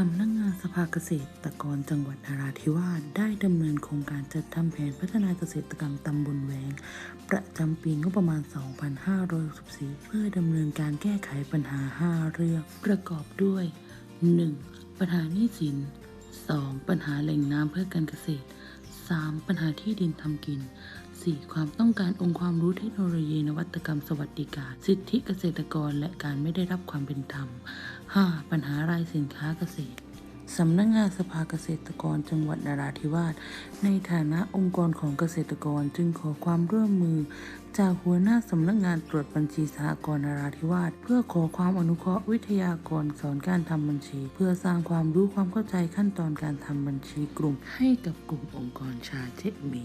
สำนักงานสภาเกษตรกรจังหวัดนราธิวาสได้ดำเนินโครงการจัดทำแผนพัฒนาเกษตรกรรมตำบลแวง ประจำปีงบประมาณ 2564 เพื่อดำเนินการแก้ไขปัญหา 5 เรื่อง ประกอบด้วย 1. ปัญหาหนี้สิน 2. ปัญหาแหล่งน้ำเพื่อการเกษตร 3. ปัญหาที่ดินทำกิน 4. ความต้องการองค์ความรู้เทคโนโลยีนวัตกรรมสวัสดิการ สิทธิเกษตรกรและการไม่ได้รับความเป็นธรรม 5. ปัญหารายสินค้าเกษตร สำนักงานสภาเกษตรกรจังหวัดนราธิวาสในฐานะองค์กรของเกษตรกรจึงขอความร่วมมือ จากหัวหน้าสำนักงานตรวจบัญชีสหกรณ์นราธิวาสเพื่อขอความอนุเคราะห์วิทยากรสอนการทำบัญชี เพื่อสร้างความรู้ความเข้าใจขั้นตอนการทำบัญชีกลุ่มให้กับกลุ่มองค์กรชาเจ็ดหมี